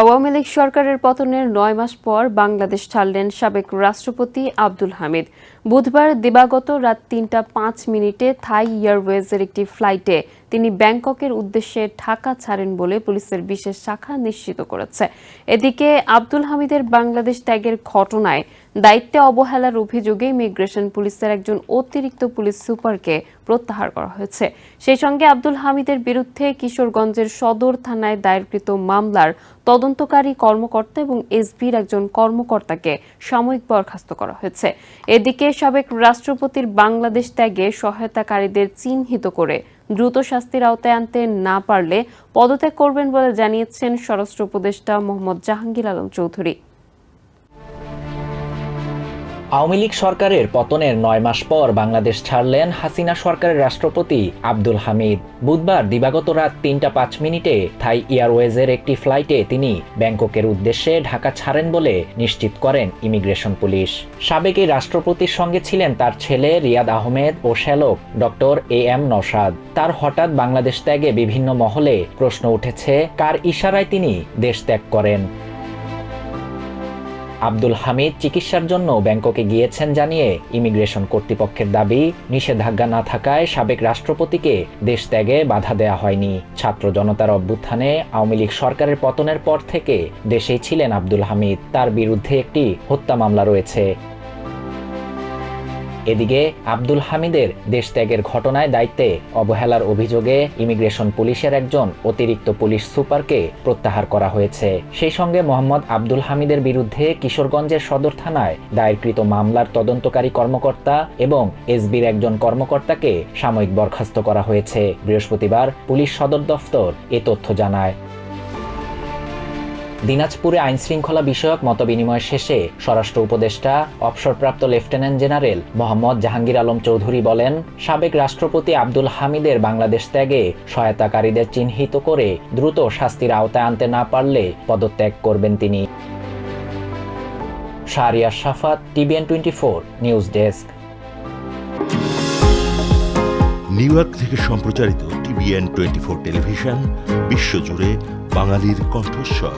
আওয়ামী লীগ সরকারের পতনের নয় মাস পর বাংলাদেশ ছাড়লেন সাবেক রাষ্ট্রপতি আব্দুল হামিদ। বুধবার দিবাগত রাত তিনটা পাঁচ মিনিটে থাই এয়ারওয়েজের একটি ফ্লাইটে তিনি ব্যাংককের উদ্দেশ্যে ঢাকা ছাড়েন বলে পুলিশের বিশেষ শাখা নিশ্চিত করেছে। এদিকে আব্দুল হামিদের বাংলাদেশ ত্যাগের ঘটনায় দায়িত্বে অবহেলার অভিযোগে ইমিগ্রেশন পুলিশের একজন অতিরিক্ত পুলিশ সুপারকে প্রত্যাহার করা হয়েছে। সেই সঙ্গে আব্দুল হামিদের বিরুদ্ধে কিশোরগঞ্জের সদর থানায় দায়েরকৃত মামলার তদন্তকারী কর্মকর্তা এবং এসবির একজন কর্মকর্তাকে সাময়িক বরখাস্ত করা হয়েছে। এদিকে সাবেক রাষ্ট্রপতির বাংলাদেশ ত্যাগে সহায়তাকারীদের চিহ্নিত করে দ্রুত শাস্তির আওতায় আনতে না পারলে পদত্যাগ করবেন বলে জানিয়েছেন স্বরাষ্ট্র উপদেষ্টা মোহাম্মদ জাহাঙ্গীর আলম চৌধুরী। আওয়ামী লীগ সরকারের পতনের নয় মাস পর বাংলাদেশ ছাড়লেন হাসিনা সরকারের রাষ্ট্রপতি আব্দুল হামিদ। বুধবার দিবাগত রাত তিনটা পাঁচ মিনিটে থাই এয়ারওয়েজের একটি ফ্লাইটে তিনি ব্যাংককের উদ্দেশ্যে ঢাকা ছাড়েন বলে নিশ্চিত করেন ইমিগ্রেশন পুলিশ। সাবেক এই রাষ্ট্রপতির সঙ্গে ছিলেন তার ছেলে রিয়াদ আহমেদ ও শ্যালক ডক্টর এ এম নসাদ তার হঠাৎ বাংলাদেশ ত্যাগে বিভিন্ন মহলে প্রশ্ন উঠেছে, কার ইশারায় তিনি দেশ ত্যাগ করেন? আব্দুল হামিদ চিকিৎসার জন্য ব্যাংককে গিয়েছেন জানিয়ে ইমিগ্রেশন কর্তৃপক্ষের দাবি, নিষেধাজ্ঞা না থাকায় সাবেক রাষ্ট্রপতিকে দেশ ত্যাগে বাধা দেয়া হয়নি। ছাত্র জনতার অভ্যুত্থানে আওয়ামী লীগ সরকারের পতনের পর থেকে দেশেই ছিলেন আব্দুল হামিদ। তার বিরুদ্ধে একটি হত্যা মামলা রয়েছে। এদিকে আব্দুল হামিদের দেশ ত্যাগের ঘটনায় দায়িত্বে অবহেলার অভিযোগে ইমিগ্রেশন পুলিশের একজন অতিরিক্ত পুলিশ সুপারকে প্রত্যাহার করা হয়েছে। সেই সঙ্গে মোহাম্মদ আব্দুল হামিদের বিরুদ্ধে কিশোরগঞ্জের সদর থানায় দায়েরকৃত মামলার তদন্তকারী কর্মকর্তা এবং এসবির একজন কর্মকর্তাকে সাময়িক বরখাস্ত করা হয়েছে। বৃহস্পতিবার পুলিশ সদর দফতর এ তথ্য জানায়। দিনাজপুরে আইন শৃঙ্খলা বিষয়ক মতবিনিময় শেষে স্বরাষ্ট্র উপদেষ্টা, অবসরপ্রাপ্ত লেফটেন্যান্ট জেনারেল মোহাম্মদ জাহাঙ্গীর আলম চৌধুরী বলেন, সাবেক রাষ্ট্রপতি আব্দুল হামিদের বাংলাদেশ ত্যাগে সহায়তাকারীদের চিহ্নিত করে দ্রুত শাস্তির আওতায় আনতে না পারলে পদত্যাগ করবেন তিনি। Shahriar Safat TVN twenty four news desk. New York থেকে সম্প্রচারিত টিভিএন টোয়েন্টি ফোর টেলিভিশন, বিশ্বজুড়ে বাঙালির কণ্ঠস্বর।